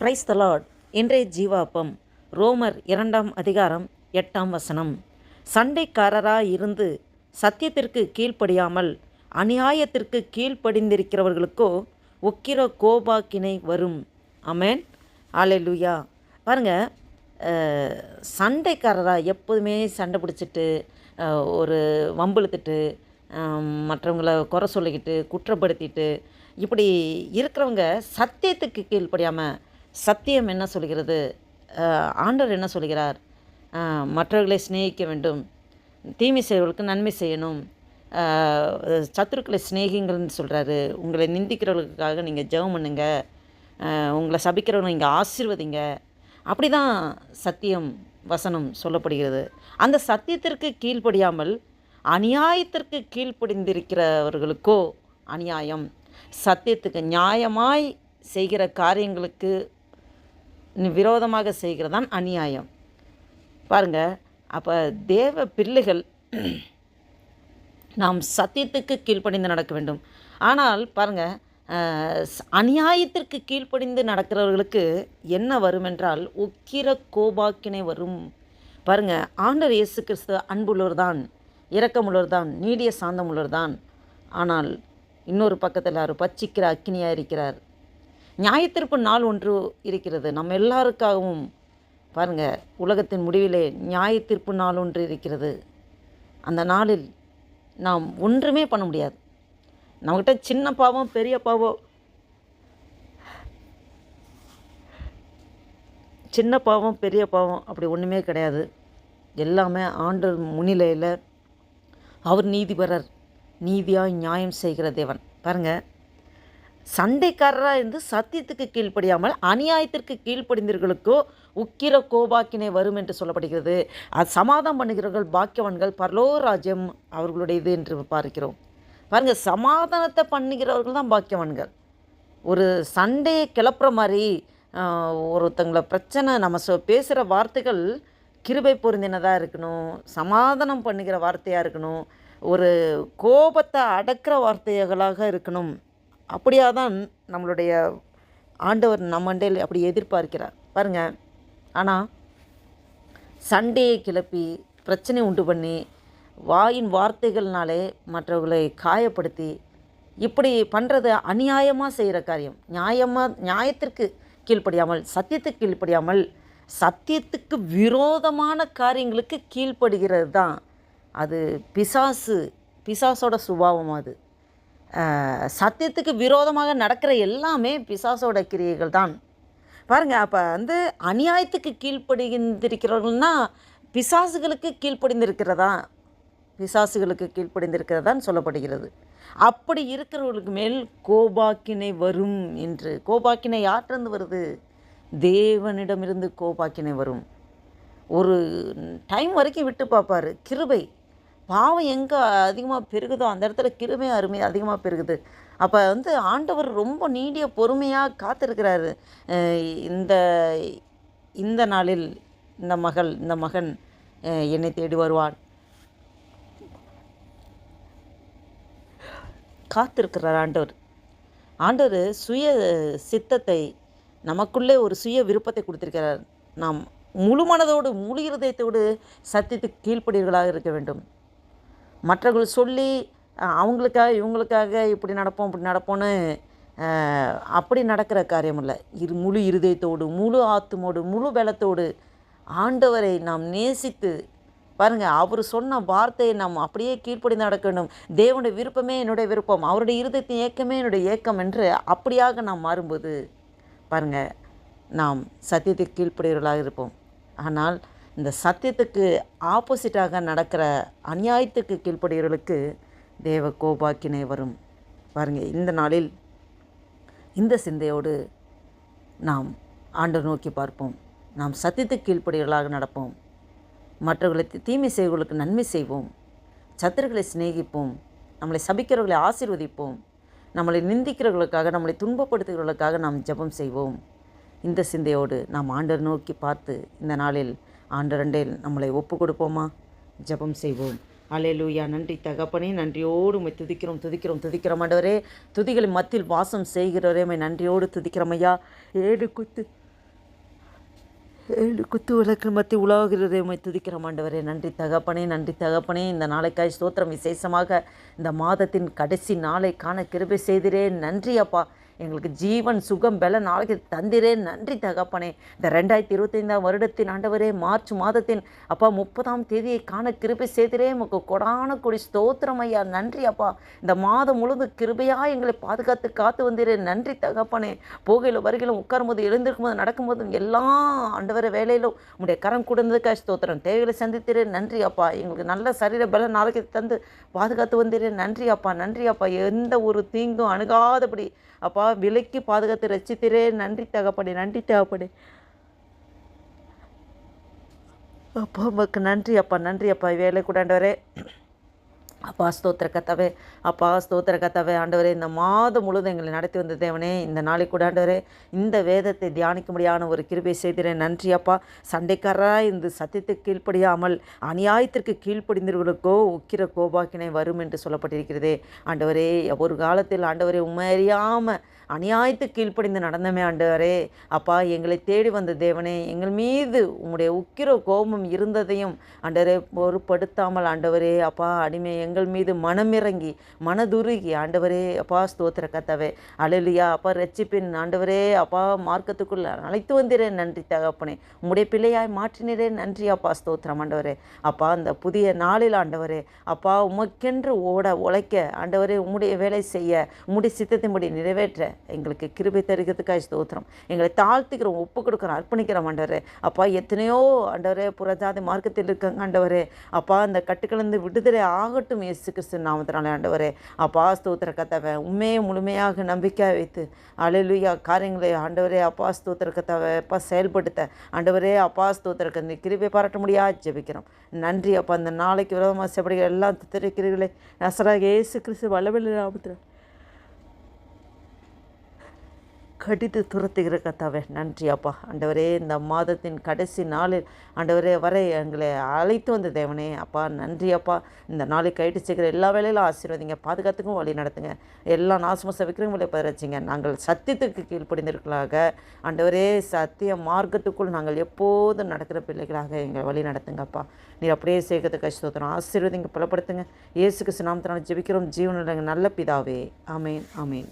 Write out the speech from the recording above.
Praise the Lord இன்றைய ஜீவாப்பம் ரோமர் இரண்டாம் அதிகாரம் எட்டாம் வசனம். சண்டைக்காரராக இருந்து சத்தியத்திற்கு கீழ்ப்படியாமல் அநியாயத்திற்கு கீழ்ப்படிந்திருக்கிறவர்களுக்கோ உக்கிர கோபாக்கினை வரும். அமேன் ஆலெலுயா பாருங்க சண்டைக்காரராக எப்போதுமே சண்டை பிடிச்சிட்டு ஒரு வம்பிழுத்துட்டு மற்றவங்கள குறை சொல்லிக்கிட்டு குற்றப்படுத்திட்டு இப்படி இருக்கிறவங்க சத்தியத்துக்கு கீழ்ப்படியாமல் சத்தியம் என்ன சொல்கிறது? ஆண்டவர் என்ன சொல்கிறார்? மற்றவர்களை சிநேகிக்க வேண்டும். தீமை செய்வர்களுக்கு நன்மை செய்யணும். சத்துருக்களை சிநேகிங்கள்னு சொல்கிறாரு. உங்களை நிந்திக்கிறவர்களுக்காக நீங்கள் ஜெபம் பண்ணுங்க. உங்களை சபிக்கிறவங்க நீங்கள் ஆசீர்வதிங்க. அப்படி தான் சத்தியம் வசனம் சொல்லப்படுகிறது. அந்த சத்தியத்திற்கு கீழ்ப்படியாமல் அநியாயத்திற்கு கீழ்ப்படிந்திருக்கிறவர்களுக்கோ அநியாயம். சத்தியத்துக்கு நியாயமாய் செய்கிற காரியங்களுக்கு விரோதமாக செய்கிறதான் அநியாயம். பாருங்கள் அப்போ தேவ பிள்ளைகள் நாம் சத்தியத்துக்கு கீழ்ப்படிந்து நடக்க வேண்டும். ஆனால் பாருங்கள் அநியாயத்திற்கு கீழ்ப்படிந்து நடக்கிறவர்களுக்கு என்ன வரும் என்றால் உக்கிர கோபாக்கினை வரும். பாருங்கள் ஆண்டவர் இயேசு கிறிஸ்து அன்புள்ளவர் தான் இரக்கமுள்ளவர் தான் நீடிய சாந்தமுள்ளவர் தான் ஆனால் இன்னொரு பக்கத்தில் அவர் பச்சிக்கிற அக்கினியாக இருக்கிறார். நியாயத்திற்பு நாள் ஒன்று இருக்கிறது. நம்ம எல்லாருக்காகவும் பாருங்கள் உலகத்தின் முடிவிலே நியாயத்திற்பு நாள் ஒன்று இருக்கிறது. அந்த நாளில் நாம் ஒன்றுமே பண்ண முடியாது. நம்மக்கிட்ட சின்ன பாவம் பெரிய பாவம் சின்ன பாவம் பெரிய பாவம் அப்படி ஒன்றுமே கிடையாது. எல்லாமே ஆண்டு முன்னிலையில் அவர் நீதிபரர் நீதியாக நியாயம் செய்கிற தேவன். பாருங்கள் சண்டைக்காரராக இருந்து சத்தியத்துக்கு கீழ்ப்படியாமல் அநியாயத்திற்கு கீழ்ப்படிந்தவர்களுக்கோ உக்கிர கோபாக்கினை வரும் என்று சொல்லப்படுகிறது. அது சமாதானம் பண்ணுகிறவர்கள் பாக்கியவான்கள் பரலோ ராஜ்யம் அவர்களுடையது என்று பார்க்கிறோம். பாருங்கள் சமாதானத்தை பண்ணுகிறவர்கள் தான் பாக்கியவான்கள். ஒரு சண்டையை கிளப்புற மாதிரி ஆஹ், ஒருத்தங்கள பிரச்சனை நம்ம சொ பேசுகிற வார்த்தைகள் கிருபை பொருந்தினதாக இருக்கணும் சமாதானம் பண்ணுகிற வார்த்தையாக இருக்கணும் ஒரு கோபத்தை அடக்கிற வார்த்தைகளாக இருக்கணும். அப்படியாக தான் நம்மளுடைய ஆண்டவர் நம்மண்டையில் அப்படி எதிர்பார்க்கிறார். பாருங்கள் ஆனால் சண்டையை கிளப்பி பிரச்சனை உண்டு பண்ணி வாயின் வார்த்தைகள்னாலே மற்றவர்களை காயப்படுத்தி இப்படி பண்ணுறது அநியாயமாக செய்கிற காரியம். நியாயமாக நியாயத்திற்கு கீழ்ப்படியாமல் சத்தியத்துக்கு கீழ்ப்படியாமல் சத்தியத்துக்கு விரோதமான காரியங்களுக்கு கீழ்ப்படுகிறது தான் அது பிசாசு பிசாசோட சுபாவம் அது. சத்தியத்துக்கு விரோதமாக நடக்கிற எல்லாமே பிசாசோட கிரியைகள் தான். பாருங்கள் அப்போ வந்து அநியாயத்துக்கு கீழ்ப்படிந்திருக்கிறவர்கள்னா பிசாசுகளுக்கு கீழ்ப்படிந்திருக்கிறதா? பிசாசுகளுக்கு கீழ்ப்படிந்திருக்கிறதான் சொல்லப்படுகிறது. அப்படி இருக்கிறவர்களுக்கு மேல் கோபாக்கினை வரும் என்று. கோபாக்கினை யாற்றிருந்து வருது? தேவனிடமிருந்து கோபாக்கினை வரும். ஒரு டைம் வரைக்கும் விட்டு பார்ப்பாரு. கிருபை. பாவம் எங்கே அதிகமாக பெருகுதோ அந்த இடத்துல கிருமை அருமை அதிகமாக பெருகுது. அப்போ வந்து ஆண்டவர் ரொம்ப நீடிய பொறுமையாக காத்திருக்கிறாரு. இந்த இந்த நாளில் இந்த மகள் இந்த மகன் என்னை தேடி வருவான் காத்திருக்கிறார் ஆண்டவர். ஆண்டவர் சுய சித்தத்தை நமக்குள்ளே ஒரு சுய விருப்பத்தை கொடுத்திருக்கிறார். நாம் முழு மனதோடு முழு இருதயத்தோடு சத்தியத்துக்கு கீழ்ப்படியர்களாக இருக்க வேண்டும். மற்றவர்கள் சொல்லி அவங்களுக்காக இவங்களுக்காக இப்படி நடப்போம் இப்படி நடப்போன்னு அப்படி நடக்கிற காரியம் இல்லை. இரு முழு இருதயத்தோடு முழு ஆத்துமோடு முழு பலத்தோடு ஆண்டவரை நாம் நேசித்து பாருங்கள் அவர் சொன்ன வார்த்தையை நாம் அப்படியே கீழ்ப்படி நடக்கணும் தேவனுடைய விருப்பமே என்னுடைய விருப்பம். அவருடைய இருதயத்தின் ஏக்கமே என்னுடைய ஏக்கம் என்று அப்படியாக நாம் மாறும்போது பாருங்கள் நாம் சத்தியத்துக்கு கீழ்ப்படுகிறவர்களாக இருப்போம். ஆனால் இந்த சத்தியத்துக்கு ஆப்போசிட்டாக நடக்கிற அநியாயத்துக்கு கீழ்ப்படுகிறவர்களுக்கு தேவ கோபாக்கினை வரும். பாருங்க இந்த நாளில் இந்த சிந்தையோடு நாம் ஆண்டு நோக்கி பார்ப்போம். நாம் சத்தியத்துக்கு கீழ்ப்படியவர்களாக நடப்போம். மற்றவர்களுக்கு தீமை செய்வர்களுக்கு நன்மை செய்வோம். சத்துருக்களை சிநேகிப்போம். நம்மளை சபிக்கிறவர்களை ஆசீர்வதிப்போம். நம்மளை நிந்திக்கிறவர்களுக்காக நம்மளை துன்பப்படுத்துகிறவர்களுக்காக நாம் ஜெபம் செய்வோம். இந்த சிந்தையோடு நாம் ஆண்டர் நோக்கி பார்த்து இந்த நாளில் ஆண்டரண்டே நம்மளை ஒப்பு கொடுப்போமா ஜெபம் செய்வோம். அலையலூயா நன்றி தகப்பனே நன்றியோடு உம்மை துதிக்கிறோம் துதிக்கிறோம் துதிக்கிறோம். ஆண்டவரே துதிகளின் மத்தியில் வாசம் செய்கிறவரே உம்மை நன்றியோடு துதிக்கிறோம் ஐயா. குத்து ஏழு குத்து விளக்கு மத்தி உலாகிறதை உமை துதிக்கிறோம் ஆண்டவரே. நன்றி தகப்பனே நன்றி தகப்பனே. இந்த நாளைக்காய் ஸ்தோத்திரம். விசேஷமாக இந்த மாதத்தின் கடைசி நாளை காண கிருபை செய்திரே. நன்றி அப்பா. எங்களுக்கு ஜீவன் சுகம் பல நாளைக்கு தந்திரே நன்றி தகப்பனே. இந்த ரெண்டாயிரத்தி இருபத்தைந்தாம் வருடத்தின் ஆண்டவரே மார்ச் மாதத்தின் அப்பா முப்பதாம் தேதியை காண கிருபை செய்திரே. உமக்கு கொடான கொடி ஸ்தோத்திரம் ஐயா. நன்றி அப்பா. இந்த மாதம் முழுது கிருபையாக எங்களை பாதுகாத்து காத்து வந்திரே நன்றி தகப்பனே. போகையில் வருகையிலும் உட்காரும்போது எழுந்திருக்கும் போது நடக்கும்போதும் எல்லா ஆண்டவர வேலையிலும் உங்களுடைய கரம் கொடுந்ததுக்காக ஸ்தோத்திரம். தேவைகளை சந்தித்திரே நன்றி அப்பா. எங்களுக்கு நல்ல சரீர பல நாளைக்கு தந்து பாதுகாத்து வந்திரே நன்றி அப்பா. நன்றி அப்பா. எந்த ஒரு தீங்கும் அணுகாதபடி அப்பா விலைக்கு பாதுகாத்து ரசித்திரே. நன்றி தகப்படே நன்றி தகப்படே அப்பா உமக்கு நன்றி அப்பா நன்றி அப்பா வேலை கூடாண்டவரே அப்பா ஸ்தோத்திர கத்தாவே அப்பா ஸ்தோத்திர கத்தாவே ஆண்டவரே இந்த மாதம் முழுதும் எங்களை நடத்தி வந்த தேவனே இந்த நாளைக்கு கூட ஆண்டவரே இந்த வேதத்தை தியானிக்க முடியாத ஒரு கிருபை செய்திறேன். நன்றி அப்பா. சண்டைக்காரராக இந்த சத்தியத்துக்கு கீழ்ப்படியாமல் அநியாயத்திற்கு கீழ்ப்படிந்தவர்களுக்கோ உக்கிர கோபாக்கினை வரும் என்று சொல்லப்பட்டிருக்கிறதே. ஆண்டவரே ஒரு காலத்தில் ஆண்டவரே உண்மையறியாமல் அநியாயத்துக்கு கீழ்ப்படிந்து நடந்தமே ஆண்டவரே. அப்பா எங்களை தேடி வந்த தேவனே எங்கள் மீது உங்களுடைய உக்கிர கோபம் இருந்ததையும் ஆண்டவரே பொருட்படுத்தாமல் ஆண்டவரே அப்பா அடிமை எங்கள் மீது மனமிறங்கி மனதுருகி. ஆண்டவரே அப்பா ஸ்தோத்திர கத்தவே அழலியா அப்பா ரட்சிப்பின் ஆண்டவரே அப்பா மார்க்கத்துக்குள்ள அழைத்து வந்தீரேன் நன்றி தகப்பனே. உம்முடைய பிள்ளையாய் மாற்றினரே. நன்றி அப்பா ஸ்தோத்திரம் ஆண்டவரே. அப்பா அந்த புதிய நாளில் ஆண்டவரே அப்பா உமக்கென்று ஓட உழைக்க ஆண்டவரே உம்முடைய வேலை செய்ய உம்முடைய சித்தத்தின்படி நிறைவேற்ற. எங்களுக்கு கிருபை தருகிறதுக்காக ஸ்தோத்திரம். எங்களை தாழ்த்துக்கிறோம் ஒப்பு கொடுக்குறோம் அர்ப்பணிக்கிறோம் ஆண்டவரே. அப்பா எத்தனையோ ஆண்டவரே புறஜாதி மார்க்கத்தில் இருக்காங்க ஆண்டவரே. அப்பா அந்த கட்டுக்கிழந்து விடுதலை ஆகட்டும் இயேசு கிறிஸ்து நாமத்தினால ஆண்டவரே அப்பா ஸ்தோத்திர கத்தவை உண்மையை முழுமையாக நம்பிக்கை வைத்து அலையிலுயா காரியங்களை ஆண்டவரே அப்பா ஸ்தோத்திர கத்தவை அப்பா செயல்படுத்த ஆண்டவரே அப்பா ஸ்தோத்திர கந்த கிருபை பாராட்ட முடியாது ஜெபிக்கிறோம். நன்றி அப்பா அந்த நாளைக்கு விரோதமாக செப்படிகள் எல்லாம் தித்திருக்கிறீர்களே நசராக இயேசு கிறிஸ்து வளவில் நாமத்தில் கடித்து துரத்துகிற கத்தாவே நன்றி அப்பா. ஆண்டவரே இந்த மாதத்தின் கடைசி நாளில் ஆண்டவரே வரை எங்களை அழைத்து வந்த தேவனே அப்பா. நன்றி அப்பா. இந்த நாளை கைட்டு சேர்க்குற எல்லா வேலையிலும் ஆசீர்வதிங்க. பாதுகாத்துக்கும் வழி நடத்துங்க. எல்லா நாசமச விக்கிரங்களை பதிரச்சிங்க நாங்கள் சத்தியத்துக்கு கீழ்ப்படிந்திருக்கலாக. ஆண்டவரே சத்திய மார்க்கத்துக்குள் நாங்கள் எப்போதும் நடக்கிற பிள்ளைகளாக எங்களை வழி நடத்துங்கப்பா நீ அப்படியே சேர்க்கறது கஷ்டத்தரும் ஆசீர்வதிங்க பலப்படுத்துங்க. இயேசுக்கு சுனாமத்தினால் ஜெபிக்கிறோம். ஜீவனில் நல்ல பிதாவே. ஆமேன் ஆமேன்.